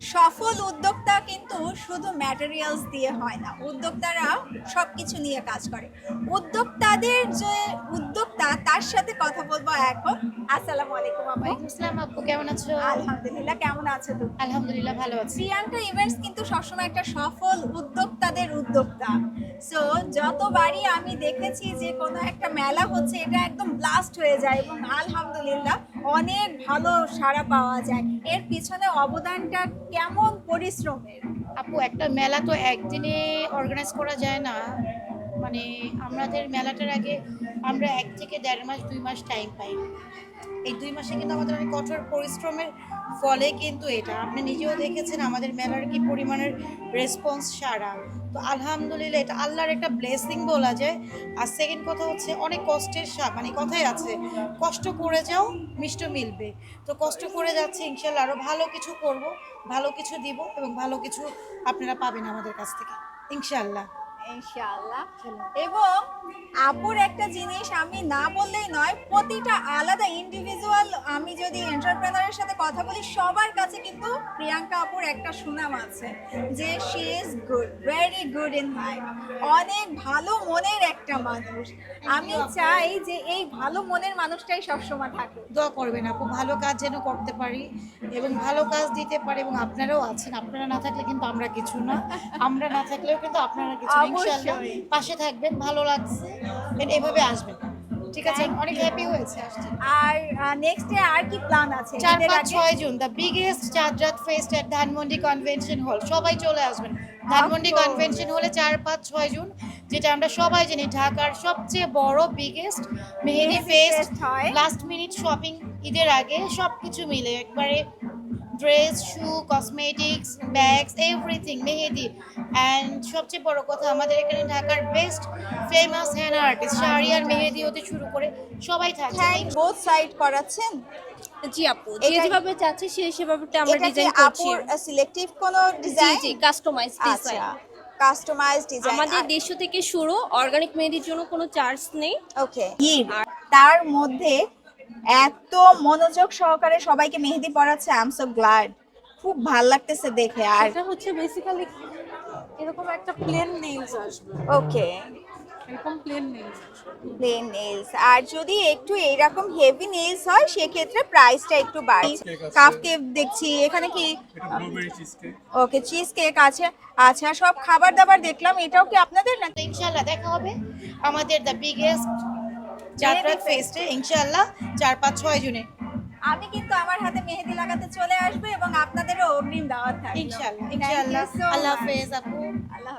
সফল উদ্যোক্তা কিন্তু শুধু ম্যাটেরিয়ালস দিয়ে হয় না উদ্যোক্তারা সব কিছু নিয়ে কাজ করে। উদ্যোক্তাদের যে উদ্যোক্তা তার সাথে কথা বলব এখন। আসসালামু আলাইকুম আপু আসসালাম আপু কেমন আছো? আলহামদুলিল্লাহ কেমন আছো তুমি? আলহামদুলিল্লাহ ভালো আছি। প্রিয়াঙ্কা ইভেন্টস কিন্তু সবসময় একটা সফল উদ্যোক্তাদের উদ্যোক্তা। সো যতবারই আমি দেখেছি যে কোনো একটা মেলা হচ্ছে এটা একদম ব্লাস্ট হয়ে যায় এবং আলহামদুলিল্লাহ অনেক ভালো সাড়া পাওয়া যায়। এর পিছনে অবদানটা কেমন পরিশ্রমের? আপু, একটা মেলা তো একদিনে অর্গানাইজ করা যায় না। মানে আমাদের মেলাটার আগে আমরা এক থেকে দেড় মাস, দুই মাস টাইম পাই। এই দুই মাসে কিন্তু আমাদের অনেক কঠোর পরিশ্রমের ফলে কিন্তু এটা। আপনি নিজেও দেখেছেন আমাদের মেলার কি পরিমাণের রেসপন্স সারা। তো আলহামদুলিল্লাহ এটা আল্লাহর একটা ব্লেসিং বলা যায়। আর সেকেন্ড কথা হচ্ছে অনেক কষ্টের সা মানে কথাই আছে, কষ্ট করে যাও, মিষ্ট মিলবে। তো কষ্ট করে যাচ্ছে, ইনশাল্লাহ আরও ভালো কিছু করব, ভালো কিছু দিব এবং ভালো কিছু আপনারা পাবেন আমাদের কাছ থেকে, ইনশাল্লাহ। ইনশাআল্লাহ। এবং আপুর একটা জিনিস আমি না বললেই নয়, প্রতিটা আলাদা ইন্ডিভিজুয়াল আমি যদি এন্টারপ্রেনারের সাথে কথা বলি, সবার কাছে কিন্তু প্রিয়াঙ্কা আপুর একটা সুনাম আছে যে she is good very good in life অনেক ভালো মনের একটা মানুষ। আমি চাই যে এই ভালো মনের মানুষটাই সবসময় থাকে। দোয়া করবেন আপু ভালো কাজ যেন করতে পারি এবং ভালো কাজ দিতে পারি এবং আপনারাও আছেন। আপনারা না থাকলে কিন্তু আমরা কিছু না। আমরা না থাকলেও কিন্তু আপনারা কিছু। ইনশাআল্লাহ পাশে থাকবেন ভালো লাগছে। এভাবে আসবেন। আছে অনেক হ্যাপি হয়েছে। আর নেক্সট ডে আর কি প্ল্যান আছে? চার পাঁচ? ছয় June the biggest Chand Raat fest at Dhanmondi convention hall সবাই চলে আসবেন। ধানমন্ডি কনভেনশন হলে চার পাঁচ ছয় জুন যেটা আমরা সবাই জানি ঢাকার সবচেয়ে বড় biggest mehndi fest last minute shopping ঈদের আগে সব কিছু মিলে একবারে dress shoe cosmetics bags everything mehndi. And সবচেয়ে বড় কথা আমাদের এখানে ঢাকার best famous hand artist sari আর মেহেদি হতে শুরু করে সবাই থাকে বোথ সাইড করাচ্ছেন? জি আপু যে যেভাবে চাচ্ছে সেই সেভাবে আমরা ডিজাইন করছি। আপুর সিলেক্টিভ কোন ডিজাইন জি কাস্টমাইজ ডিজাইন কাস্টমাইজ ডিজাইন আমাদের দেড়শো থেকে শুরু অর্গানিক মেহেদির জন্য কোনো চার্জ নেই। ওকে তার মধ্যে এত মনোযোগ সহকারে সবাইকে মেহেদি পড়াচ্ছে আই এম সো গ্ল্যাড খুব ভালো লাগতেছে দেখে আর এটা হচ্ছে বেসিক্যালি এরকম একটা প্লেন নেইলস আসবে। ওকে এরকম প্লেন নেইলস প্লেন নেলস আর যদি একটু এইরকম হেভি নেলস হয় সেক্ষেত্রে প্রাইসটা একটু বাড়ছে। কাপ কেক দেখছি এখানে কি? Blueberry cheesecake okay cheesecake আছে। আচ্ছা সব খাবার দাবার দেখলাম এটাও কি আপনাদের না? ইনশাআল্লাহ দেখা হবে। আমাদের দ্য বিগেস্ট যাত্রাত ফেস্টে ইনশাআল্লাহ চার পাঁচ ছয় জুনে। আমি কিন্তু আমার হাতে মেহেদি লাগাতে চলে আসব এবং আপনাদেরও অগ্রিম দাওয়াত থাকবে ইনশাআল্লাহ ইনশাআল্লাহ। আল্লাহ হাফেজ আপু। আল্লাহ